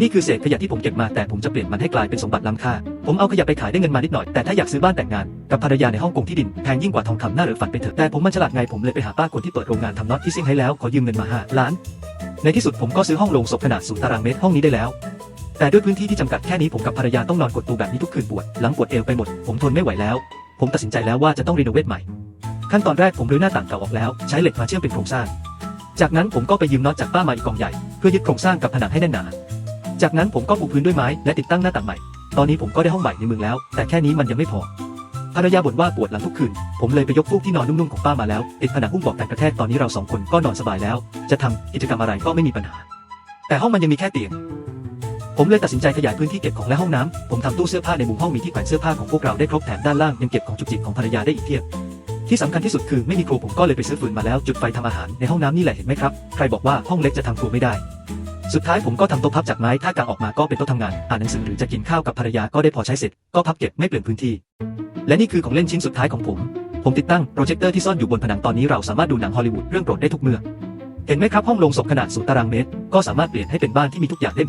นี่คือเศษขยะที่ผมเก็บมาแต่ผมจะเปลี่ยนมันให้กลายเป็นสมบัติล้ำค่า ผมเอาขยะไปขายได้เงินมานิดหน่อย แต่ถ้าอยากซื้อบ้านแต่งงาน กับภรรยาในฮ่องกงที่ดินแพงยิ่งกว่าทองคำน่าเหลือฝันไปเถอะแต่ผมมันฉลาดไงผมเลยไปหาป้าคนที่เปิดโรงงานทำน็อตที่ซิ่งให้แล้วขอยืมเงินมาห้าล้าน ในที่สุดผมก็ซื้อห้องโรงศพขนาดศูนย์ตารางเมตรห้องนี้ได้แล้วแต่ด้วยพื้นที่ที่จำกัดแค่นี้ผมกับภรรยาต้องนอนกดตูแบบนี้ทุกคืนปวดหลังปวดเอวไปหมด ผมทนไม่ไหวแล้ว ผมตัดสินใจแล้วว่าจะต้องรีโนเวทใหม่ ขั้นตอนแรกผมรื้อหน้าต่างเก่าออกแล้ว ใช้เหล็กมาเชื่อมเป็นโครงสร้าง จากนั้นผมก็ไปยืมน็อตจากป้ามาอีกกองใหญ่ เพื่อยึดโครงสร้างกับผนังให้แน่นหนา จากนั้นผมก็ปูพื้นด้วยไม้และติดตั้งหน้าต่างใหม่ ตอนนี้ผมก็ได้ห้องใหม่ในเมืองแล้ว แต่แค่นี้มันยังไม่พอ ภรรยาบ่นว่าปวดหลังทุกคืน ผมเลยไปยกฟูกที่นอนนุ่มๆของป้ามาแล้วติดผนังหุ้มบอกกันกระแทกตอนนี้เราสองคนก็นอนสบายแล้ว จะทำกิจกรรมอะไรก็ไม่มีปัญหา แต่ห้องมันยังมีแค่เตียงผมเลยตัดสินใจขยายพื้นที่เก็บของและห้องน้ำผมทำตู้เสื้อผ้าในมุมห้องมีที่แขวนเสื้อผ้าของพวกเราได้ครบแถมด้านล่างยังเก็บของจุกจิกของภรรยาได้อีกเพียบ ที่สำคัญที่สุดคือไม่มีครัวผมก็เลยไปซื้อฟืนมาแล้วจุดไฟทำอาหารในห้องน้ำนี่แหละเห็นไหมครับ ใครบอกว่าห้องเล็กจะทำครัวไม่ได้ สุดท้ายผมก็ทำโต๊ะพับจากไม้ถ้ากางออกมาก็เป็นโต๊ะทำงาน อ่านหนังสือหรือจะกินข้าวกับภรรยาก็ได้พอใช้เสร็จ ก็พับเก็บไม่เปลืองพื้นที่ และนี่คือของเล่นชิ้นสุดท้ายของผม ผมติดตั้งโปรเจคเตอร์ที่ซ่อนอยู่บนผนังตอนนี้เราสามารถดูหนังฮอลลีวูดเรื่องโปรดได้ทุกเมื่อ เห็นไหมครับห้องโรงศพขนาดศูนย์ตารางเมตร ก็สามารถเปลี่ยนให้เป็นบ้านที่มีทุกอย่างได้